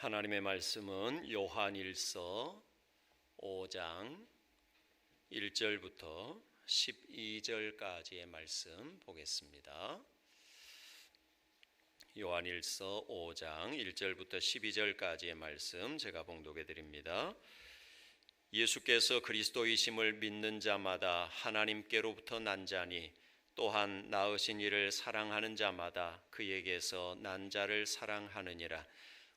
하나님의 말씀은 요한일서 5장 1절부터 12절까지의 말씀 보겠습니다. 요한일서 5장 1절부터 12절까지의 말씀 제가 봉독해 드립니다. 예수께서 그리스도이심을 믿는 자마다 하나님께로부터 난 자니 또한 낳으신 이를 사랑하는 자마다 그에게서 난 자를 사랑하느니라.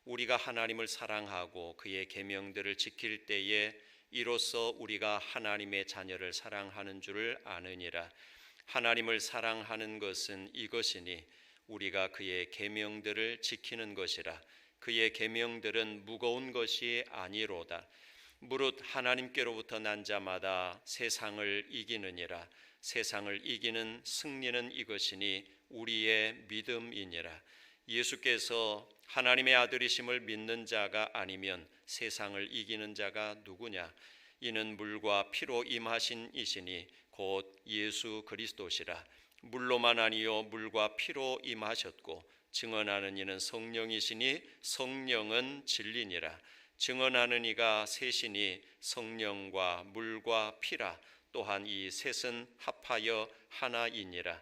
우리가 하나님을 사랑하고 그의 계명들을 지킬 때에 이로써 우리가 하나님의 자녀를 사랑하는 줄을 아느니라. 하나님을 사랑하는 것은 이것이니 우리가 그의 계명들을 지키는 것이라. 그의 계명들은 무거운 것이 아니로다. 무릇 하나님께로부터 난 자마다 세상을 이기느니라. 세상을 이기는 승리는 이것이니 우리의 믿음이니라. 예수께서 하나님의 아들이심을 믿는 자가 아니면 세상을 이기는 자가 누구냐? 이는 물과 피로 임하신 이시니 곧 예수 그리스도시라. 물로만 아니요 물과 피로 임하셨고 증언하는 이는 성령이시니 성령은 진리니라. 증언하는 이가 셋이니 성령과 물과 피라. 또한 이 셋은 합하여 하나이니라.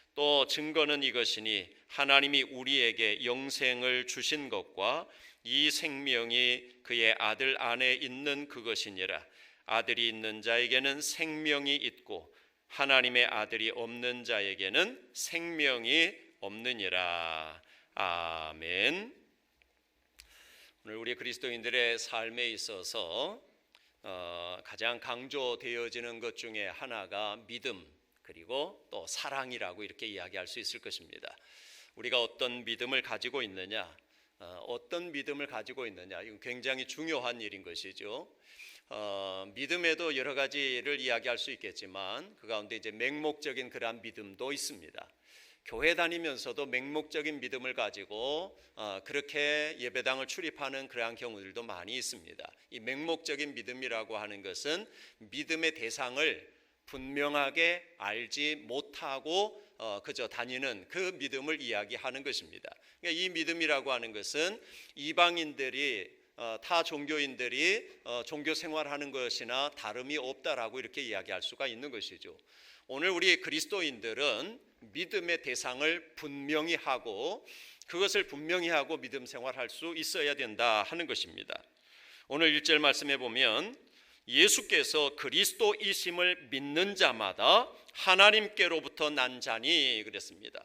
또 증거는 이것이니 하나님이 우리에게 영생을 주신 것과 이 생명이 그의 아들 안에 있는 그것이니라. 아들이 있는 자에게는 생명이 있고 하나님의 아들이 없는 자에게는 생명이 없느니라. 아멘. 오늘 우리 그리스도인들의 삶에 있어서 어, 가장 강조되어지는 것 중에 하나가 믿음 그리고 또 사랑이라고 이렇게 이야기할 수 있을 것입니다. 우리가 어떤 믿음을 가지고 있느냐, 어, 떤 믿음을 가지고 있느냐, 이건 굉장히 중요한 일인 것이죠. 어, 믿음에도 여러 가지를 이야기할 수 있겠지만 그 가운데 이제 맹목적인 그러한 믿음도 있습니다. 교회 다니면서도 맹목적인 믿음을 가지고 어, 그렇게 예배당을 출입하는 그러한 경우들도 많이 있습니다. 이 맹목적인 믿음이라고 하는 것은 믿음의 대상을 분명하게 알지 못하고 어, 그저 다니는 그 믿음을 이야기하는 것입니다. 그러니까 이 믿음이라고 하는 것은 이방인들이 어, 타 종교인들이 어, 종교 생활하는 것이나 다름이 없다라고 이렇게 이야기할 수가 있는 것이죠. 오늘 우리 그리스도인들은 믿음의 대상을 분명히 하고 그것을 분명히 하고 믿음 생활할 수 있어야 된다 하는 것입니다. 오늘 1절 말씀해 보면 예수께서 그리스도이심을 믿는 자마다 하나님께로부터 난 자니 그랬습니다.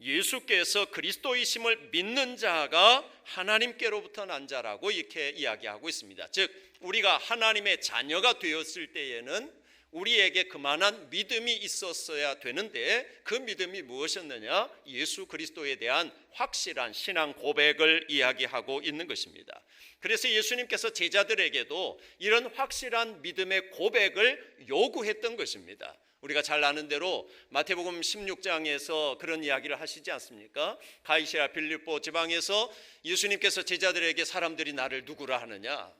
예수께서 그리스도이심을 믿는 자가 하나님께로부터 난 자라고 이렇게 이야기하고 있습니다. 즉 우리가 하나님의 자녀가 되었을 때에는 우리에게 그만한 믿음이 있었어야 되는데 그 믿음이 무엇이었느냐? 예수 그리스도에 대한 확실한 신앙 고백을 이야기하고 있는 것입니다. 그래서 예수님께서 제자들에게도 이런 확실한 믿음의 고백을 요구했던 것입니다. 우리가 잘 아는 대로 마태복음 16장에서 그런 이야기를 하시지 않습니까? 가이시라 빌립보 지방에서 예수님께서 제자들에게 사람들이 나를 누구라 하느냐?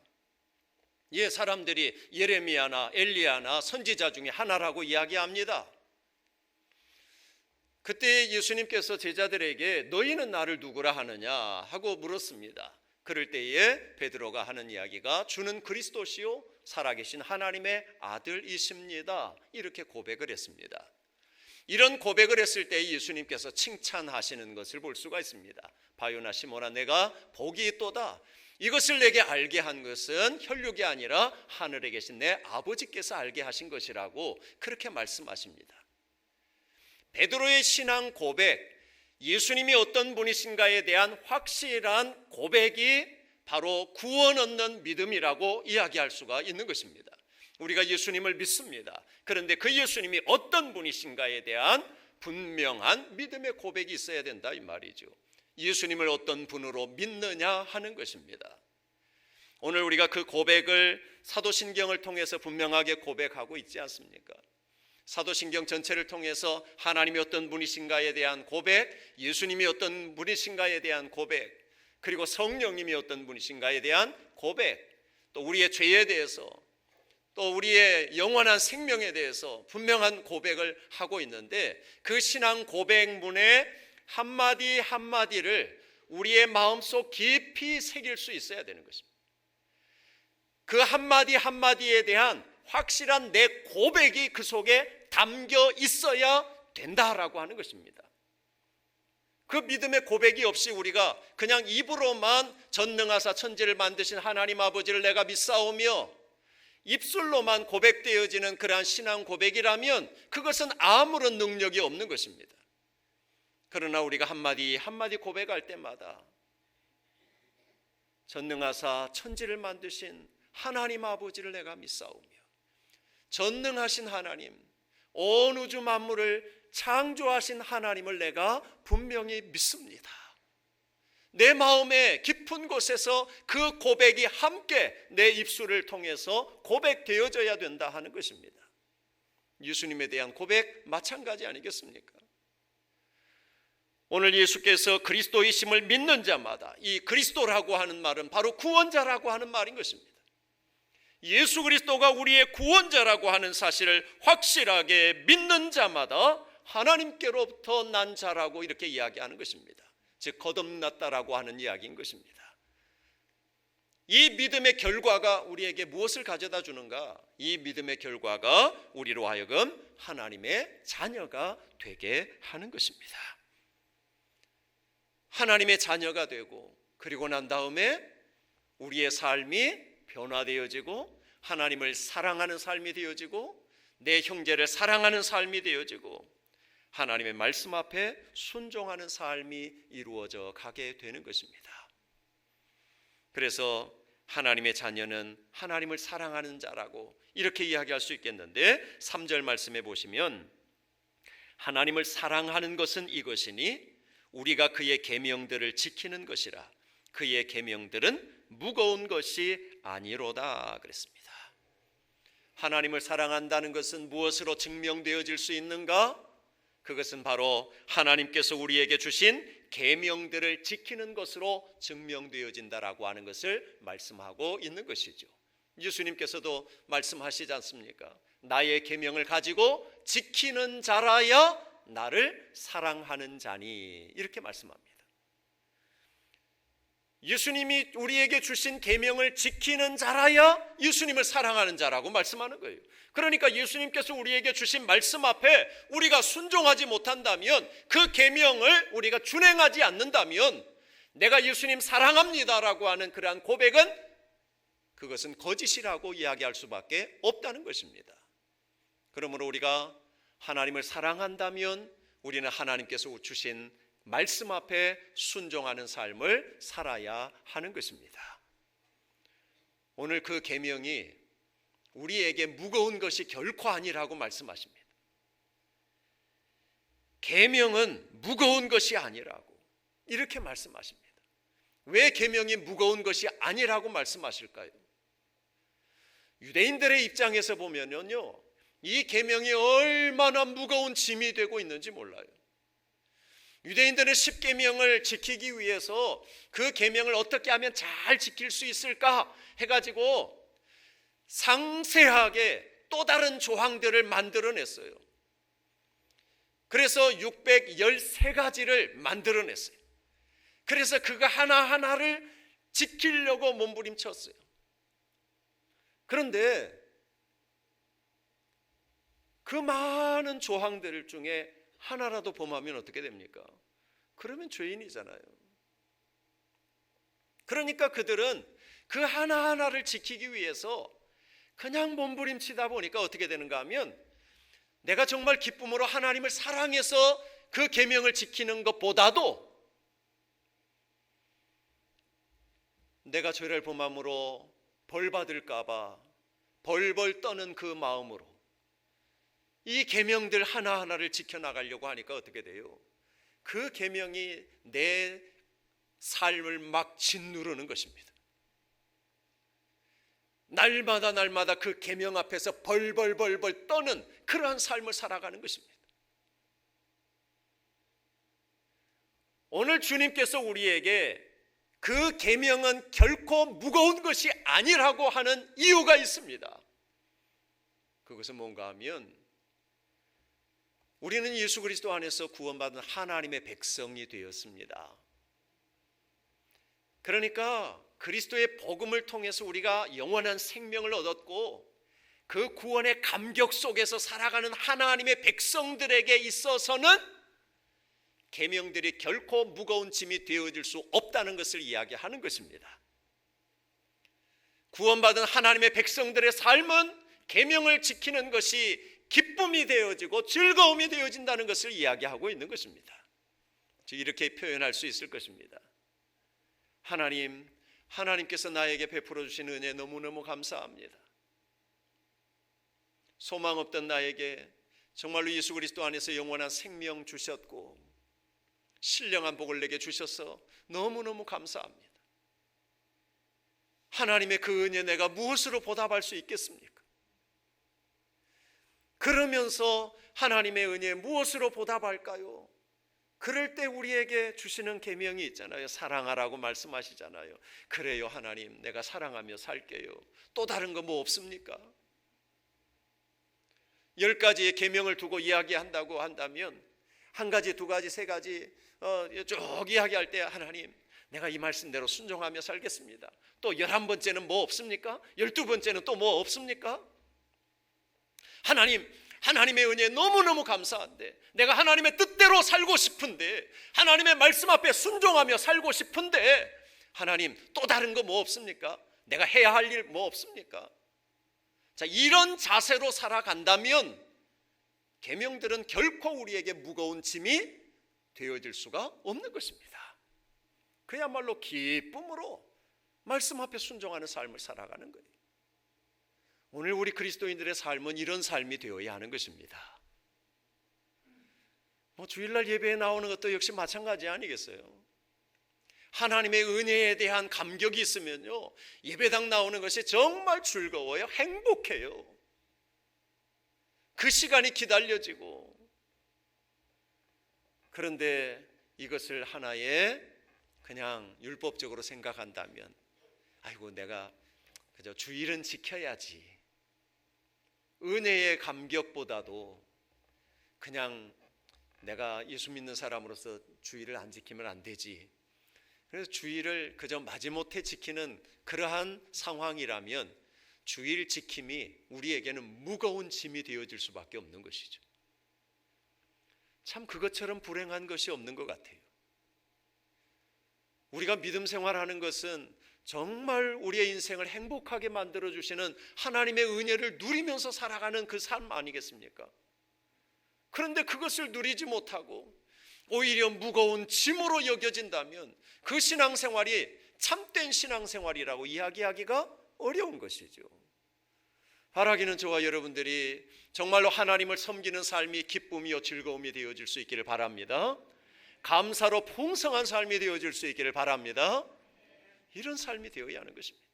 예, 사람들이 예레미야나 엘리야나 선지자 중에 하나라고 이야기합니다. 그때 예수님께서 제자들에게 너희는 나를 누구라 하느냐 하고 물었습니다. 그럴 때에 베드로가 하는 이야기가 주는 그리스도시요 살아계신 하나님의 아들이십니다. 이렇게 고백을 했습니다. 이런 고백을 했을 때 예수님께서 칭찬하시는 것을 볼 수가 있습니다. 바요나 시모나 내가 복이 있도다. 이것을 내게 알게 한 것은 혈육이 아니라 하늘에 계신 내 아버지께서 알게 하신 것이라고 그렇게 말씀하십니다. 베드로의 신앙 고백, 예수님이 어떤 분이신가에 대한 확실한 고백이 바로 구원 얻는 믿음이라고 이야기할 수가 있는 것입니다. 우리가 예수님을 믿습니다. 그런데 그 예수님이 어떤 분이신가에 대한 분명한 믿음의 고백이 있어야 된다 이 말이죠. 예수님을 어떤 분으로 믿느냐 하는 것입니다. 오늘 우리가 그 고백을 사도신경을 통해서 분명하게 고백하고 있지 않습니까? 사도신경 전체를 통해서 하나님이 어떤 분이신가에 대한 고백, 예수님이 어떤 분이신가에 대한 고백, 그리고 성령님이 어떤 분이신가에 대한 고백, 또 우리의 죄에 대해서, 또 우리의 영원한 생명에 대해서 분명한 고백을 하고 있는데 그 신앙 고백문의 한마디 한마디를 우리의 마음속 깊이 새길 수 있어야 되는 것입니다. 그 한마디 한마디에 대한 확실한 내 고백이 그 속에 담겨 있어야 된다라고 하는 것입니다. 그 믿음의 고백이 없이 우리가 그냥 입으로만 전능하사 천지를 만드신 하나님 아버지를 내가 믿사오며 입술로만 고백되어지는 그러한 신앙 고백이라면 그것은 아무런 능력이 없는 것입니다. 그러나 우리가 한마디 한마디 고백할 때마다 전능하사 천지를 만드신 하나님 아버지를 내가 믿사오며 전능하신 하나님 온 우주 만물을 창조하신 하나님을 내가 분명히 믿습니다. 내 마음의 깊은 곳에서 그 고백이 함께 내 입술을 통해서 고백되어져야 된다 하는 것입니다. 예수님에 대한 고백 마찬가지 아니겠습니까? 오늘 예수께서 그리스도이심을 믿는 자마다 이 그리스도라고 하는 말은 바로 구원자라고 하는 말인 것입니다. 예수 그리스도가 우리의 구원자라고 하는 사실을 확실하게 믿는 자마다 하나님께로부터 난 자라고 이렇게 이야기하는 것입니다. 즉 거듭났다라고 하는 이야기인 것입니다. 이 믿음의 결과가 우리에게 무엇을 가져다 주는가? 이 믿음의 결과가 우리로 하여금 하나님의 자녀가 되게 하는 것입니다. 하나님의 자녀가 되고 그리고 난 다음에 우리의 삶이 변화되어지고 하나님을 사랑하는 삶이 되어지고 내 형제를 사랑하는 삶이 되어지고 하나님의 말씀 앞에 순종하는 삶이 이루어져 가게 되는 것입니다. 그래서 하나님의 자녀는 하나님을 사랑하는 자라고 이렇게 이야기할 수 있겠는데 3절 말씀에 보시면 하나님을 사랑하는 것은 이것이니 우리가 그의 계명들을 지키는 것이라 그의 계명들은 무거운 것이 아니로다 그랬습니다. 하나님을 사랑한다는 것은 무엇으로 증명되어질 수 있는가? 그것은 바로 하나님께서 우리에게 주신 계명들을 지키는 것으로 증명되어진다라고 하는 것을 말씀하고 있는 것이죠. 예수님께서도 말씀하시지 않습니까? 나의 계명을 가지고 지키는 자라야 나를 사랑하는 자니 이렇게 말씀합니다. 예수님이 우리에게 주신 계명을 지키는 자라야 예수님을 사랑하는 자라고 말씀하는 거예요. 그러니까 예수님께서 우리에게 주신 말씀 앞에 우리가 순종하지 못한다면 그 계명을 우리가 준행하지 않는다면 내가 예수님 사랑합니다라고 하는 그러한 고백은 그것은 거짓이라고 이야기할 수밖에 없다는 것입니다. 그러므로 우리가 하나님을 사랑한다면 우리는 하나님께서 주신 말씀 앞에 순종하는 삶을 살아야 하는 것입니다. 오늘 그 계명이 우리에게 무거운 것이 결코 아니라고 말씀하십니다. 계명은 무거운 것이 아니라고 이렇게 말씀하십니다. 왜 계명이 무거운 것이 아니라고 말씀하실까요? 유대인들의 입장에서 보면요. 이 계명이 얼마나 무거운 짐이 되고 있는지 몰라요. 유대인들은 십계명을 지키기 위해서 그 계명을 어떻게 하면 잘 지킬 수 있을까 해 가지고 상세하게 또 다른 조항들을 만들어냈어요. 그래서 613가지를 만들어냈어요. 그래서 그거 하나하나를 지키려고 몸부림쳤어요. 그런데 그 많은 조항들 중에 하나라도 범하면 어떻게 됩니까? 그러면 죄인이잖아요. 그러니까 그들은 그 하나하나를 지키기 위해서 그냥 몸부림치다 보니까 어떻게 되는가 하면 내가 정말 기쁨으로 하나님을 사랑해서 그 계명을 지키는 것보다도 내가 죄를 범함으로 벌 받을까 봐 벌벌 떠는 그 마음으로 이 계명들 하나하나를 지켜나가려고 하니까 어떻게 돼요? 그 계명이 내 삶을 막 짓누르는 것입니다. 날마다 날마다 그 계명 앞에서 벌벌벌벌 떠는 그러한 삶을 살아가는 것입니다. 오늘 주님께서 우리에게 그 계명은 결코 무거운 것이 아니라고 하는 이유가 있습니다. 그것은 뭔가 하면 우리는 예수 그리스도 안에서 구원받은 하나님의 백성이 되었습니다. 그러니까 그리스도의 복음을 통해서 우리가 영원한 생명을 얻었고 그 구원의 감격 속에서 살아가는 하나님의 백성들에게 있어서는 계명들이 결코 무거운 짐이 되어질 수 없다는 것을 이야기하는 것입니다. 구원받은 하나님의 백성들의 삶은 계명을 지키는 것이 기쁨이 되어지고 즐거움이 되어진다는 것을 이야기하고 있는 것입니다. 이렇게 표현할 수 있을 것입니다. 하나님, 하나님께서 나에게 베풀어 주신 은혜 너무너무 감사합니다. 소망 없던 나에게 정말로 예수 그리스도 안에서 영원한 생명 주셨고 신령한 복을 내게 주셔서 너무너무 감사합니다. 하나님의 그 은혜 내가 무엇으로 보답할 수 있겠습니까? 그러면서 하나님의 은혜 무엇으로 보답할까요? 그럴 때 우리에게 주시는 계명이 있잖아요. 사랑하라고 말씀하시잖아요. 그래요, 하나님. 내가 사랑하며 살게요. 또 다른 거 뭐 없습니까? 열 가지의 계명을 두고 이야기한다고 한다면 한 가지, 두 가지, 세 가지 어, 쭉 이야기할 때 하나님 내가 이 말씀대로 순종하며 살겠습니다. 또 열한 번째는 뭐 없습니까? 열두 번째는 또 뭐 없습니까? 하나님 하나님의 은혜 너무너무 감사한데 내가 하나님의 뜻대로 살고 싶은데 하나님의 말씀 앞에 순종하며 살고 싶은데 하나님 또 다른 거 뭐 없습니까? 내가 해야 할 일 뭐 없습니까? 자, 이런 자세로 살아간다면 계명들은 결코 우리에게 무거운 짐이 되어질 수가 없는 것입니다. 그야말로 기쁨으로 말씀 앞에 순종하는 삶을 살아가는 거예요. 오늘 우리 그리스도인들의 삶은 이런 삶이 되어야 하는 것입니다. 뭐 주일날 예배에 나오는 것도 역시 마찬가지 아니겠어요? 하나님의 은혜에 대한 감격이 있으면요, 예배당 나오는 것이 정말 즐거워요. 행복해요. 그 시간이 기다려지고. 그런데 이것을 하나의 그냥 율법적으로 생각한다면, 아이고, 내가 그저 주일은 지켜야지. 은혜의 감격보다도 그냥 내가 예수 믿는 사람으로서 주의를 안 지키면 안 되지. 그래서 주의를 그저 마지못해 지키는 그러한 상황이라면 주일 지킴이 우리에게는 무거운 짐이 되어질 수밖에 없는 것이죠. 참 그것처럼 불행한 것이 없는 것 같아요. 우리가 믿음 생활하는 것은 정말 우리의 인생을 행복하게 만들어 주시는 하나님의 은혜를 누리면서 살아가는 그 삶 아니겠습니까? 그런데 그것을 누리지 못하고 오히려 무거운 짐으로 여겨진다면 그 신앙생활이 참된 신앙생활이라고 이야기하기가 어려운 것이죠. 바라기는 저와 여러분들이 정말로 하나님을 섬기는 삶이 기쁨이요 즐거움이 되어질 수 있기를 바랍니다. 감사로 풍성한 삶이 되어질 수 있기를 바랍니다. 이런 삶이 되어야 하는 것입니다.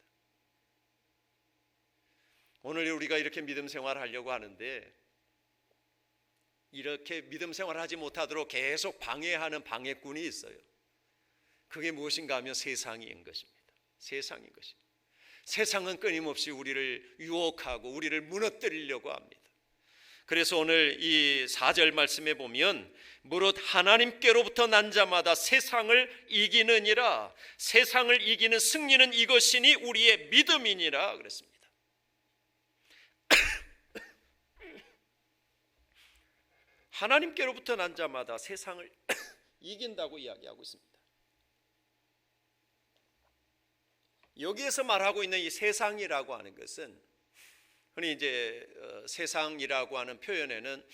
오늘 우리가 이렇게 믿음 생활 하려고 하는데 이렇게 믿음 생활 하지 못하도록 계속 방해하는 방해꾼이 있어요. 그게 무엇인가 하면 세상인 것입니다. 세상인 것입니다. 세상은 끊임없이 우리를 유혹하고 우리를 무너뜨리려고 합니다. 그래서 오늘 이 4절 말씀에 보면 무릇 하나님께로부터 난 자마다 세상을 이기느니라 세상을 이기는 승리는 이것이니 우리의 믿음이니라 그랬습니다. 하나님께로부터 난 자마다 세상을 이긴다고 이야기하고 있습니다. 여기에서 말하고 있는 이 세상이라고 하는 것은 흔히 이제 어, 세상이라고 하는 표현에는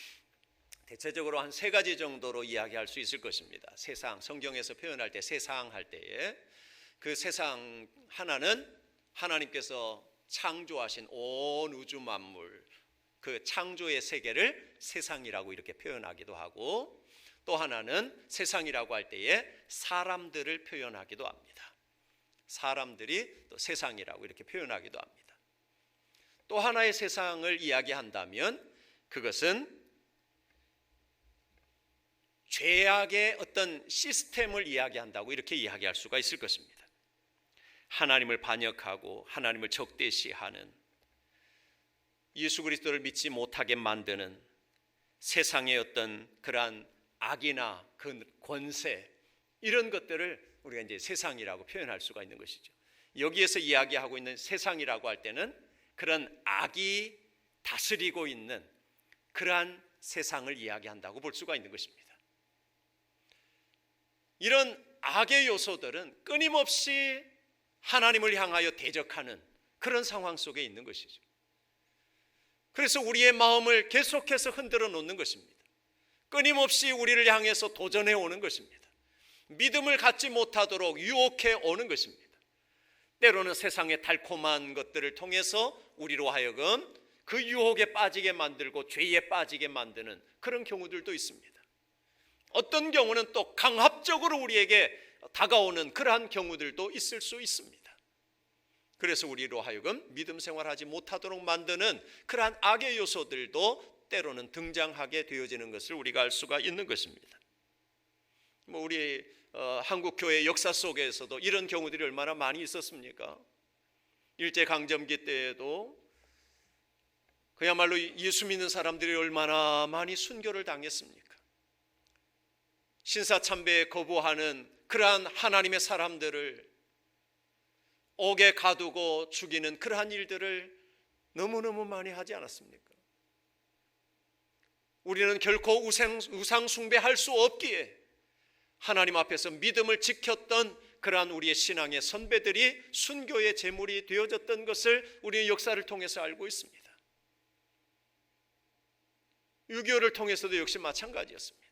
대체적으로 한 세 가지 정도로 이야기할 수 있을 것입니다. 세상 성경에서 표현할 때 세상 할 때에 그 세상 하나는 하나님께서 창조하신 온 우주 만물 그 창조의 세계를 세상이라고 이렇게 표현하기도 하고 또 하나는 세상이라고 할 때에 사람들을 표현하기도 합니다. 사람들이 또 세상이라고 이렇게 표현하기도 합니다. 또 하나의 세상을 이야기한다면 그것은 죄악의 어떤 시스템을 이야기한다고 이렇게 이야기할 수가 있을 것입니다. 하나님을 반역하고 하나님을 적대시하는 예수 그리스도를 믿지 못하게 만드는 세상의 어떤 그러한 악이나 그 권세 이런 것들을 우리가 이제 세상이라고 표현할 수가 있는 것이죠. 여기에서 이야기하고 있는 세상이라고 할 때는 그런 악이 다스리고 있는 그러한 세상을 이야기한다고 볼 수가 있는 것입니다. 이런 악의 요소들은 끊임없이 하나님을 향하여 대적하는 그런 상황 속에 있는 것이죠. 그래서 우리의 마음을 계속해서 흔들어 놓는 것입니다. 끊임없이 우리를 향해서 도전해 오는 것입니다. 믿음을 갖지 못하도록 유혹해 오는 것입니다. 때로는 세상의 달콤한 것들을 통해서 우리로 하여금 그 유혹에 빠지게 만들고 죄에 빠지게 만드는 그런 경우들도 있습니다. 어떤 경우는 또 강압적으로 우리에게 다가오는 그러한 경우들도 있을 수 있습니다. 그래서 우리로 하여금 믿음 생활하지 못하도록 만드는 그러한 악의 요소들도 때로는 등장하게 되어지는 것을 우리가 알 수가 있는 것입니다. 뭐 우리 어, 한국 교회 역사 속에서도 이런 경우들이 얼마나 많이 있었습니까? 일제 강점기 때에도 그야말로 예수 믿는 사람들이 얼마나 많이 순교를 당했습니까? 신사 참배에 거부하는 그러한 하나님의 사람들을 옥에 가두고 죽이는 그러한 일들을 너무너무 많이 하지 않았습니까? 우리는 결코 우상, 우상 숭배할 수 없기에 하나님 앞에서 믿음을 지켰던 그러한 우리의 신앙의 선배들이 순교의 제물이 되어졌던 것을 우리의 역사를 통해서 알고 있습니다. 6.25를 통해서도 역시 마찬가지였습니다.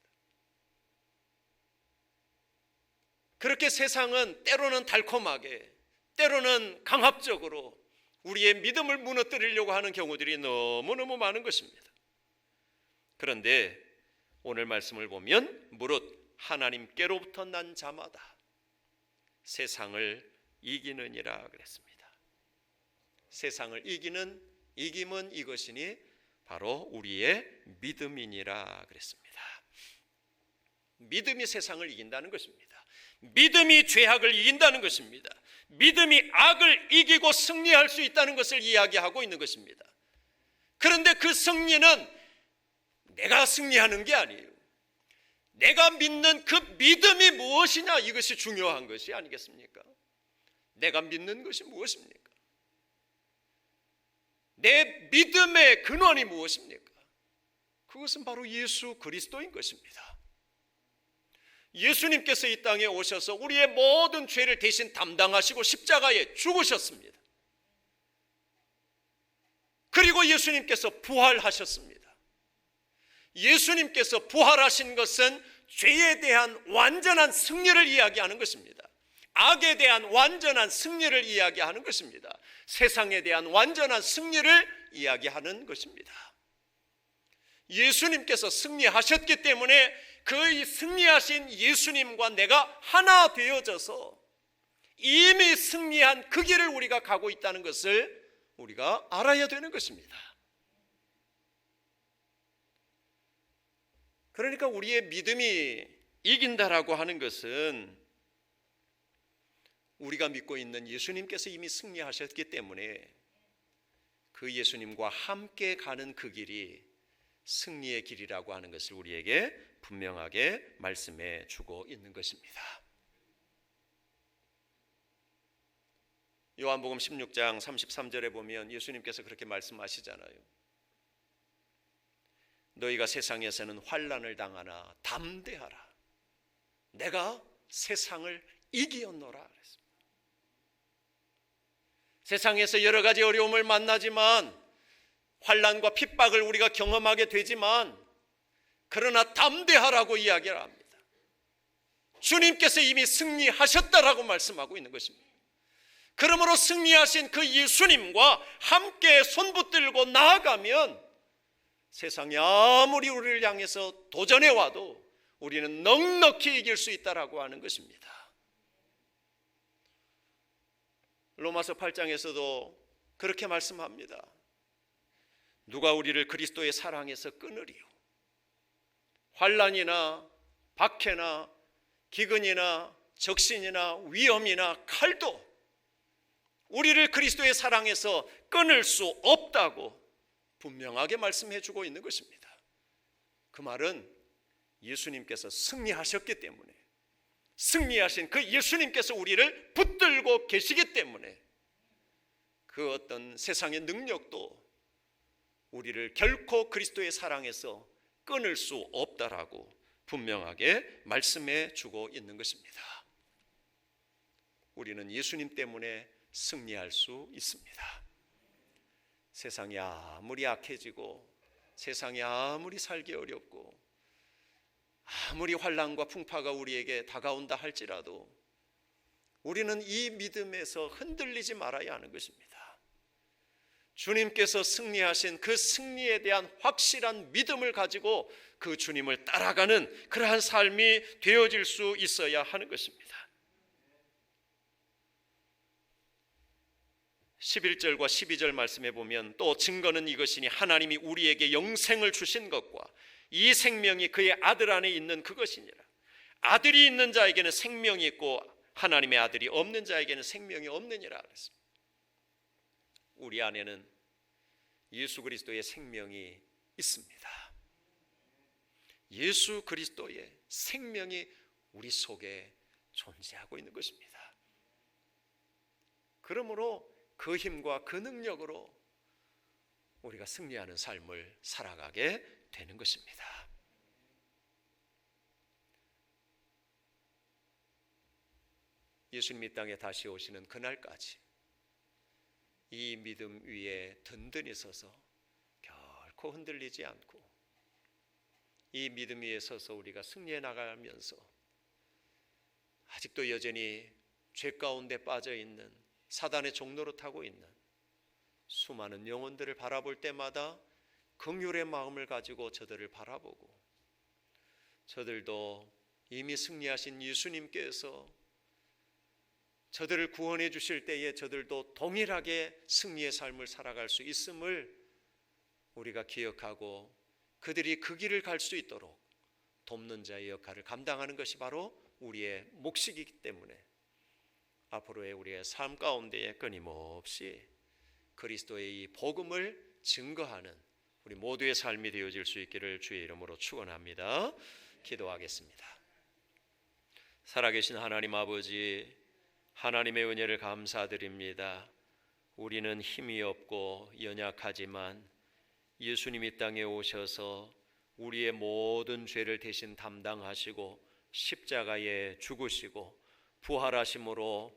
그렇게 세상은 때로는 달콤하게, 때로는 강압적으로 우리의 믿음을 무너뜨리려고 하는 경우들이 너무너무 많은 것입니다. 그런데 오늘 말씀을 보면 무릇 하나님께로부터 난 자마다 세상을 이기느니라 그랬습니다. 세상을 이기는 이김은 이것이니 바로 우리의 믿음이니라 그랬습니다. 믿음이 세상을 이긴다는 것입니다. 믿음이 죄악을 이긴다는 것입니다. 믿음이 악을 이기고 승리할 수 있다는 것을 이야기하고 있는 것입니다. 그런데 그 승리는 내가 승리하는 게 아니에요. 내가 믿는 그 믿음이 무엇이냐 이것이 중요한 것이 아니겠습니까? 내가 믿는 것이 무엇입니까? 내 믿음의 근원이 무엇입니까? 그것은 바로 예수 그리스도인 것입니다. 예수님께서 이 땅에 오셔서 우리의 모든 죄를 대신 담당하시고 십자가에 죽으셨습니다. 그리고 예수님께서 부활하셨습니다. 예수님께서 부활하신 것은 죄에 대한 완전한 승리를 이야기하는 것입니다. 악에 대한 완전한 승리를 이야기하는 것입니다. 세상에 대한 완전한 승리를 이야기하는 것입니다. 예수님께서 승리하셨기 때문에 그 승리하신 예수님과 내가 하나 되어져서 이미 승리한 그 길을 우리가 가고 있다는 것을 우리가 알아야 되는 것입니다. 그러니까 우리의 믿음이 이긴다라고 하는 것은 우리가 믿고 있는 예수님께서 이미 승리하셨기 때문에 그 예수님과 함께 가는 그 길이 승리의 길이라고 하는 것을 우리에게 분명하게 말씀해 주고 있는 것입니다. 요한복음 16장 33절에 보면 예수님께서 그렇게 말씀하시잖아요. 너희가 세상에서는 환란을 당하나 담대하라. 내가 세상을 이기었노라. 세상에서 여러 가지 어려움을 만나지만 환란과 핍박을 우리가 경험하게 되지만 그러나 담대하라고 이야기를 합니다. 주님께서 이미 승리하셨다라고 말씀하고 있는 것입니다. 그러므로 승리하신 그 예수님과 함께 손붙들고 나아가면 세상이 아무리 우리를 향해서 도전해 와도 우리는 넉넉히 이길 수 있다라고 하는 것입니다. 로마서 8장에서도 그렇게 말씀합니다. 누가 우리를 그리스도의 사랑에서 끊으리요? 환란이나 박해나 기근이나 적신이나 위험이나 칼도 우리를 그리스도의 사랑에서 끊을 수 없다고 분명하게 말씀해 주고 있는 것입니다. 그 말은 예수님께서 승리하셨기 때문에 승리하신 그 예수님께서 우리를 붙들고 계시기 때문에 그 어떤 세상의 능력도 우리를 결코 그리스도의 사랑에서 끊을 수 없다라고 분명하게 말씀해 주고 있는 것입니다. 우리는 예수님 때문에 승리할 수 있습니다. 세상이 아무리 악해지고 세상이 아무리 살기 어렵고 아무리 환란과 풍파가 우리에게 다가온다 할지라도 우리는 이 믿음에서 흔들리지 말아야 하는 것입니다. 주님께서 승리하신 그 승리에 대한 확실한 믿음을 가지고 그 주님을 따라가는 그러한 삶이 되어질 수 있어야 하는 것입니다. 11절과 12절 말씀해 보면 또 증거는 이것이니 하나님이 우리에게 영생을 주신 것과 이 생명이 그의 아들 안에 있는 그것이니라. 아들이 있는 자에게는 생명이 있고 하나님의 아들이 없는 자에게는 생명이 없느니라 그랬습니다. 우리 안에는 예수 그리스도의 생명이 있습니다. 예수 그리스도의 생명이 우리 속에 존재하고 있는 것입니다. 그러므로 그 힘과 그 능력으로 우리가 승리하는 삶을 살아가게 되는 것입니다. 예수님 이 땅에 다시 오시는 그날까지 이 믿음 위에 든든히 서서 결코 흔들리지 않고 이 믿음 위에 서서 우리가 승리해 나가면서 아직도 여전히 죄 가운데 빠져 있는 사단의 종로로 타고 있는 수많은 영혼들을 바라볼 때마다 긍휼의 마음을 가지고 저들을 바라보고 저들도 이미 승리하신 예수님께서 저들을 구원해 주실 때에 저들도 동일하게 승리의 삶을 살아갈 수 있음을 우리가 기억하고 그들이 그 길을 갈 수 있도록 돕는 자의 역할을 감당하는 것이 바로 우리의 몫이기 때문에 앞으로의 우리의 삶 가운데에 끊임없이 그리스도의 이 복음을 증거하는 우리 모두의 삶이 되어질 수 있기를 주의 이름으로 축원합니다. 기도하겠습니다. 살아계신 하나님 아버지 하나님의 은혜를 감사드립니다. 우리는 힘이 없고 연약하지만 예수님이 땅에 오셔서 우리의 모든 죄를 대신 담당하시고 십자가에 죽으시고 부활하심으로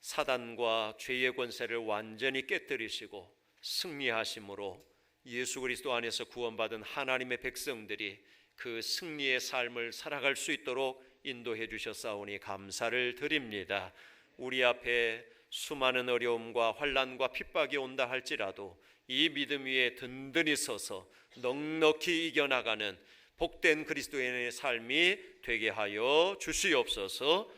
사단과 죄의 권세를 완전히 깨뜨리시고 승리하심으로 예수 그리스도 안에서 구원받은 하나님의 백성들이 그 승리의 삶을 살아갈 수 있도록 인도해 주셨사오니 감사를 드립니다. 우리 앞에 수많은 어려움과 환란과 핍박이 온다 할지라도 이 믿음 위에 든든히 서서 넉넉히 이겨나가는 복된 그리스도인의 삶이 되게 하여 주시옵소서.